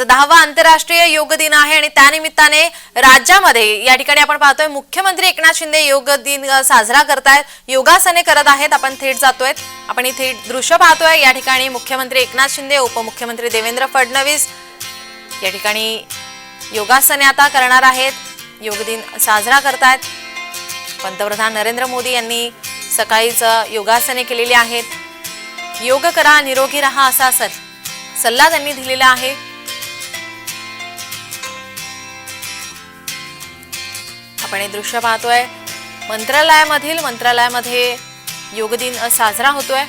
आज दहावा आंतरराष्ट्रीय योग दिन आहे आणि त्यानिमित्ताने राज्यामध्ये या ठिकाणी आपण पाहतोय मुख्यमंत्री एकनाथ शिंदे योग दिन साजरा करतायत. योगासने करत आहेत आपण थेट जातोय आपण इथे दृश्य पाहतोय या ठिकाणी मुख्यमंत्री एकनाथ शिंदे उपमुख्यमंत्री देवेंद्र फडणवीस या ठिकाणी योगासने आता करणार आहेत. योग दिन साजरा करतायत. पंतप्रधान नरेंद्र मोदी यांनी सकाळीच योगासने केलेली आहेत. योग करा निरोगी रहा असा सल सल्ला त्यांनी दिलेला आहे. आपण हे दृश्य पाहतोय. मंत्रालयामधील मंत्रालयामध्ये योग दिन साजरा होतोय.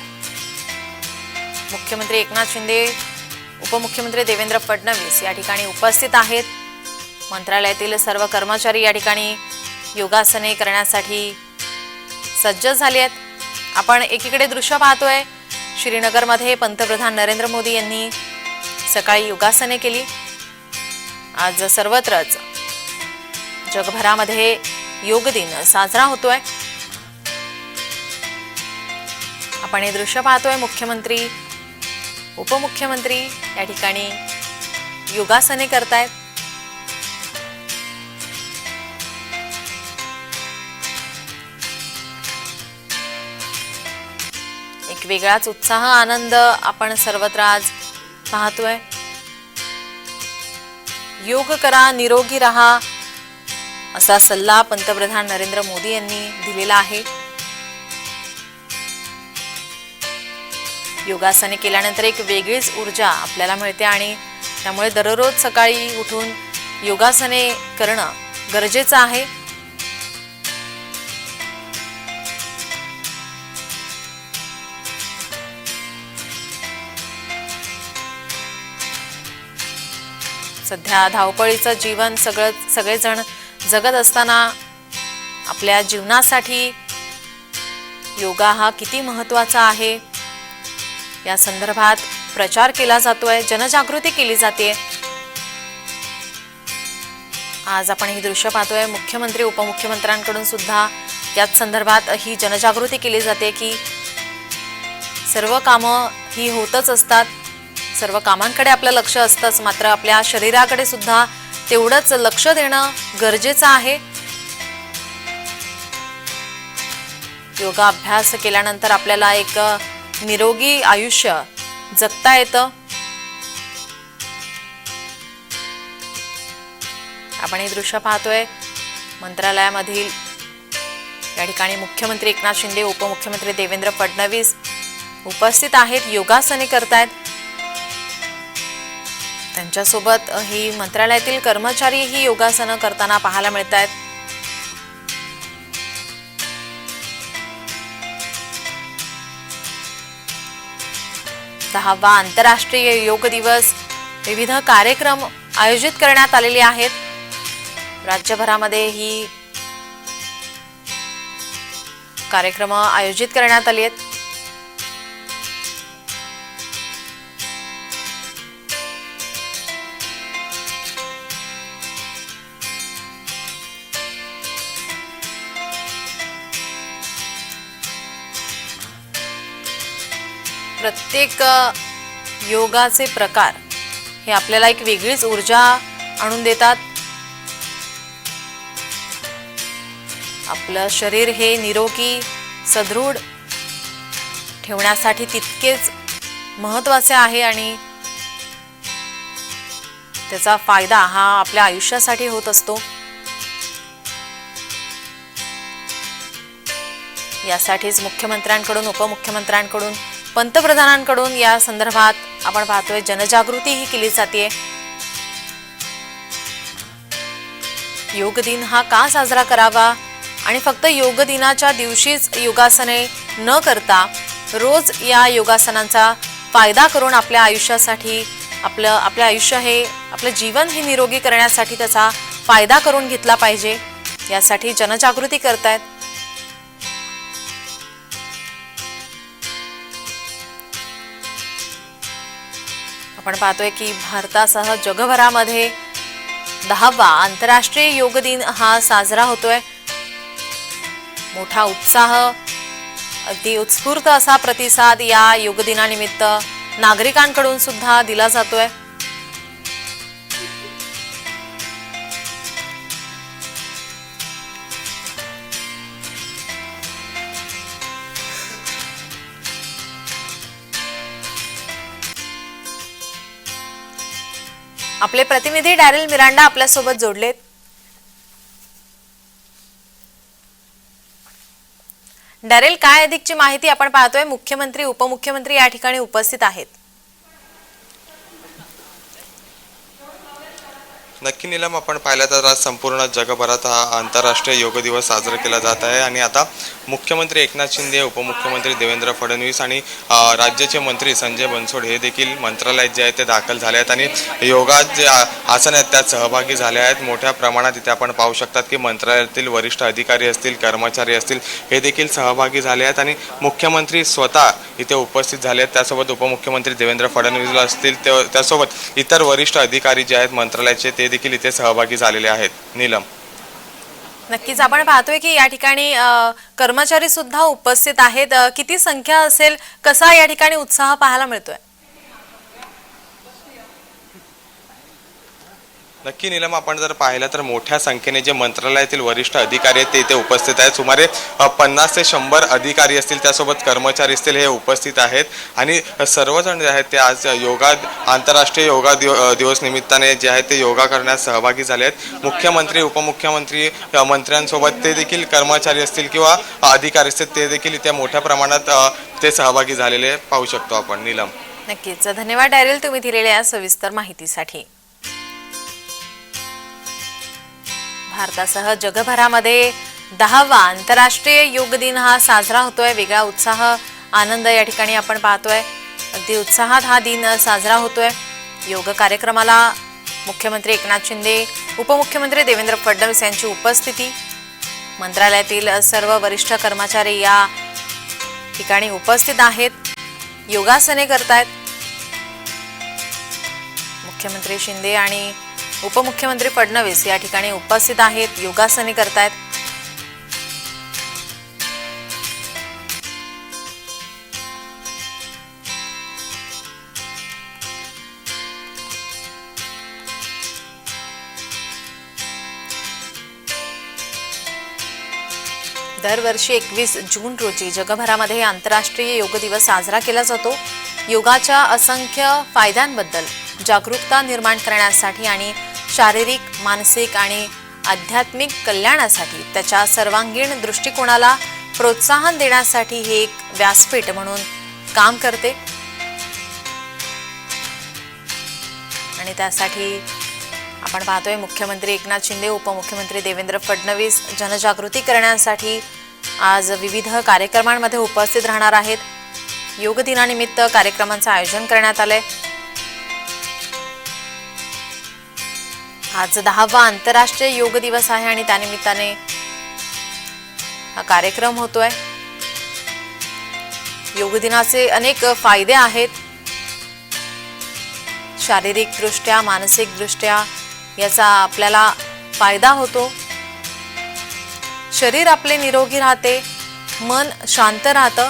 मुख्यमंत्री एकनाथ शिंदे उपमुख्यमंत्री देवेंद्र फडणवीस या ठिकाणी उपस्थित आहेत. मंत्रालयातील सर्व कर्मचारी या ठिकाणी योगासने करण्यासाठी सज्ज झाले आहेत. आपण एकीकडे दृश्य पाहतोय. श्रीनगरमध्ये पंतप्रधान नरेंद्र मोदी यांनी सकाळी योगासने केली. आज सर्वत्रच जगभरामध्ये योग दिन साजरा होतोय. आपण हे दृश्य पाहतोय मुख्यमंत्री उपमुख्यमंत्री या ठिकाणी योगासने करतायत. एक वेगळाच उत्साह आनंद आपण सर्वत्र आज पाहतोय. योग करा निरोगी रहा असा सल्ला पंतप्रधान नरेंद्र मोदी यांनी दिलेला आहे. योगासने केल्यानंतर एक वेगळीच ऊर्जा आपल्याला मिळते आणि त्यामुळे दररोज सकाळी उठून योगासने करणं गरजेचं आहे. सध्या धावपळीचं जीवन सगळं सगळेजण जगत असताना आपल्या जीवनासाठी योगा हा किती महत्त्वाचा आहे? या संदर्भात प्रचार केला जातोय जनजागृती केली जाते. आज आपण ही दृश्य पाहतोय. मुख्यमंत्री उपमुख्यमंत्र्यांकडून सुद्धा याच संदर्भात ही जनजागृती केली जाते की सर्व कामं ही होतच असतात. सर्व कामांकडे आपलं लक्ष असतंच मात्र आपल्या शरीराकडे सुद्धा तेवढंच लक्ष देणं गरजेचं आहे. योगा अभ्यास केल्यानंतर आपल्याला एक निरोगी आयुष्य जगता येतं. आपण हे दृश्य पाहतोय. मंत्रालयामधील या ठिकाणी मुख्यमंत्री एकनाथ शिंदे उपमुख्यमंत्री देवेंद्र फडणवीस उपस्थित आहेत योगासने करतायत. त्यांच्यासोबत ही मंत्रालयातील कर्मचारीही योगासनं करताना पाहायला मिळत आहेत दहावा आंतरराष्ट्रीय योग दिवस. विविध कार्यक्रम आयोजित करण्यात आलेले आहेत. राज्यभरामध्ये ही कार्यक्रम आयोजित करण्यात आली आहेत. प्रत्येक योगाचे प्रकार हे आपल्याला एक वेगळीच ऊर्जा आणून देतात. आपलं शरीर हे निरोगी सदृढ ठेवण्यासाठी तितकेच महत्त्वाचे आहे आणि त्याचा फायदा हा आपल्या आयुष्यासाठी होत असतो. यासाठीच मुख्यमंत्र्यांकडून उपमुख्यमंत्र्यांकडून पंतप्रधानांकडून या संदर्भात आपण पाहतोय जनजागृती ही केली जाते योग दिन हा का साजरा करावा आणि फक्त योग दिनाच्या दिवशीच योगासने न करता रोज या योगासनांचा फायदा करून आपल्या आयुष्यासाठी आपलं आपलं आयुष्य हे आपलं जीवन हे निरोगी करण्यासाठी त्याचा फायदा करून घेतला पाहिजे. यासाठी जनजागृती करतायत. आपण पाहतोय की भारतासह जगभरामध्ये दहावा आंतरराष्ट्रीय योग दिन हा साजरा होतोय. मोठा उत्साह अगदी उत्स्फूर्त असा प्रतिसाद या योग दिनानिमित्त नागरिकांकडून सुद्धा दिला जातोय. आपले प्रतिनिधी डॅरिल मिरांडा आपल्यासोबत जोडलेत. डॅरेल काय अधिकची माहिती आपण पाहतोय? मुख्यमंत्री उपमुख्यमंत्री या ठिकाणी उपस्थित आहेत. नक्की निलम आपण पाहिलं तर आज संपूर्ण जगभरात हा आंतरराष्ट्रीय योग दिवस साजरा केला जात आहे. आणि आता मुख्यमंत्री एकनाथ शिंदे उपमुख्यमंत्री देवेंद्र फडणवीस आणि राज्याचे मंत्री संजय बनसोड हे देखील मंत्रालयात जे आहे ते दाखल झाले आहेत. आणि योगात जे आसन आहेत त्यात सहभागी झाले आहेत. मोठ्या प्रमाणात इथे आपण पाहू शकतात की मंत्रालयातील वरिष्ठ अधिकारी असतील कर्मचारी असतील हे देखील सहभागी झाले आहेत. आणि मुख्यमंत्री स्वतः इथे उपस्थित झाले आहेत. त्यासोबत उपमुख्यमंत्री देवेंद्र फडणवीस असतील ते- त्यासोबत इतर वरिष्ठ अधिकारी जे आहेत मंत्रालयाचे ते देखील इथे सहभागी झालेले आहेत. नीलम. नक्कीच आपण पाहतोय की या ठिकाणी कर्मचारी सुद्धा उपस्थित आहेत. किती संख्या असेल कसा या ठिकाणी उत्साह पाहायला मिळतोय? नक्की निलम आपण जर पाहिलं तर मोठ्या संख्येने जे मंत्रालयातील वरिष्ठ अधिकारी आहेत ते इथे उपस्थित आहेत. सुमारे पन्नास ते शंभर अधिकारी असतील त्यासोबत कर्मचारी असतील हे उपस्थित आहेत. आणि सर्वजण जे आहेत ते आज योगा आंतरराष्ट्रीय योगा दिव दिवस निमित्ताने जे आहेत ते योगा करण्यात सहभागी झाले आहेत. मुख्यमंत्री उपमुख्यमंत्री मंत्र्यांसोबत ते देखील कर्मचारी असतील किंवा अधिकारी असतील ते देखील इथे मोठ्या प्रमाणात ते सहभागी झालेले पाहू शकतो आपण. निलम. नक्कीच. धन्यवाद डायरेल तुम्ही दिलेल्या सविस्तर माहितीसाठी. भारतासह जगभरामध्ये दहावा आंतरराष्ट्रीय योग दिन हा साजरा होतोय. वेगळा उत्साह आनंद या ठिकाणी आपण पाहतोय. अगदी उत्साहात हा दिन साजरा होतोय. योग कार्यक्रमाला मुख्यमंत्री एकनाथ शिंदे उपमुख्यमंत्री देवेंद्र फडणवीस यांची उपस्थिती मंत्रालयातील सर्व वरिष्ठ कर्मचारी या ठिकाणी उपस्थित आहेत. योगासने करतायत. मुख्यमंत्री शिंदे आणि उपमुख्यमंत्री फडणवीस या ठिकाणी उपस्थित आहेत योगासने करतायत. दरवर्षी एकवीस जून रोजी जगभरामध्ये आंतरराष्ट्रीय योग दिवस साजरा केला जातो. योगाच्या असंख्य फायद्यांबद्दल जागरूकता निर्माण करण्यासाठी आणि शारीरिक मानसिक आणि आध्यात्मिक कल्याणासाठी त्याच्या सर्वांगीण दृष्टिकोनाला प्रोत्साहन देण्यासाठी हे एक व्यासपीठ म्हणून काम करते. आणि त्यासाठी आपण पाहतोय मुख्यमंत्री एकनाथ शिंदे उपमुख्यमंत्री देवेंद्र फडणवीस जनजागृती करण्यासाठी आज विविध कार्यक्रमांमध्ये उपस्थित राहणार आहेत. योग दिनानिमित्त कार्यक्रमांचं आयोजन करण्यात आलंय. आज दहावा आंतरराष्ट्रीय योग दिवस आहे आणि त्यानिमित्ताने हा कार्यक्रम होतोय. योग दिनाचे अनेक फायदे आहेत. शारीरिकदृष्ट्या मानसिकदृष्ट्या याचा आपल्याला फायदा होतो. शरीर आपले निरोगी राहते मन शांत राहतं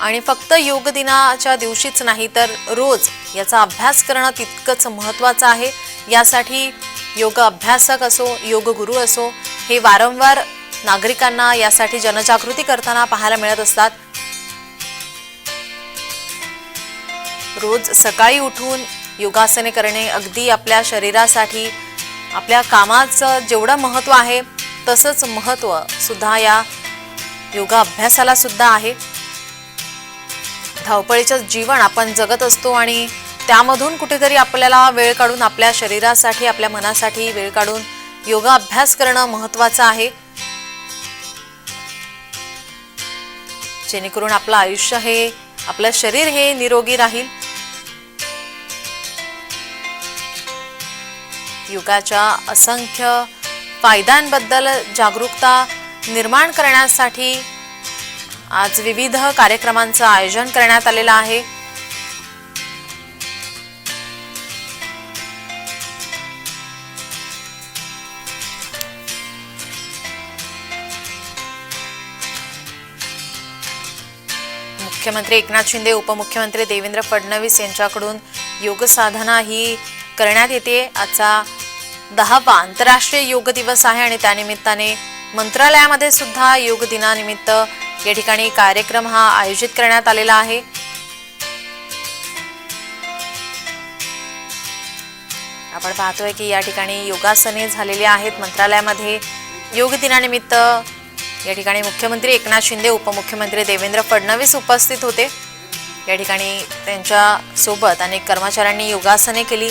आणि फक्त योग दिनाच्या दिवशीच नाही तर रोज याचा अभ्यास करणं तितकंच महत्त्वाचं आहे. यासाठी योग अभ्यासक असो योग गुरु असो हे वारंवार नागरिकांना यासाठी जनजागृती करताना पाहायला मिळत असतात. रोज सकाळी उठून योगासने करणे अगदी आपल्या शरीरासाठी आपल्या कामाचं जेवढं महत्त्व आहे तसंच महत्त्व सुद्धा या योगा अभ्यासाला सुद्धा आहे. धावपळीचं जीवन आपण जगत असतो आणि त्यामधून कुठेतरी आपल्याला वेळ काढून आपल्या शरीरासाठी आपल्या मनासाठी वेळ काढून योगा अभ्यास करणं महत्त्वाचं आहे. जेणेकरून आपलं आयुष्य हे आपलं शरीर हे निरोगी राहील. योगाच्या असंख्य फायद्यांबद्दल जागरूकता निर्माण करण्यासाठी आज विविध कार्यक्रमांचं आयोजन करण्यात आलेलं आहे. मुख्यमंत्री एकनाथ शिंदे उपमुख्यमंत्री देवेंद्र फडणवीस यांच्याकडून योग साधना ही करण्यात येते. आजचा दहावा आंतरराष्ट्रीय योग दिवस आहे आणि त्यानिमित्ताने मंत्रालयामध्ये सुद्धा योग दिनानिमित्त या ठिकाणी कार्यक्रम हा आयोजित करण्यात आलेला आहे. आपण पाहतोय की या ठिकाणी योगासने झालेली आहेत. मंत्रालयामध्ये योग दिनानिमित्त या ठिकाणी मुख्यमंत्री एकनाथ शिंदे उपमुख्यमंत्री देवेंद्र फडणवीस उपस्थित होते. या ठिकाणी त्यांच्यासोबत अनेक कर्मचाऱ्यांनी योगासने केली.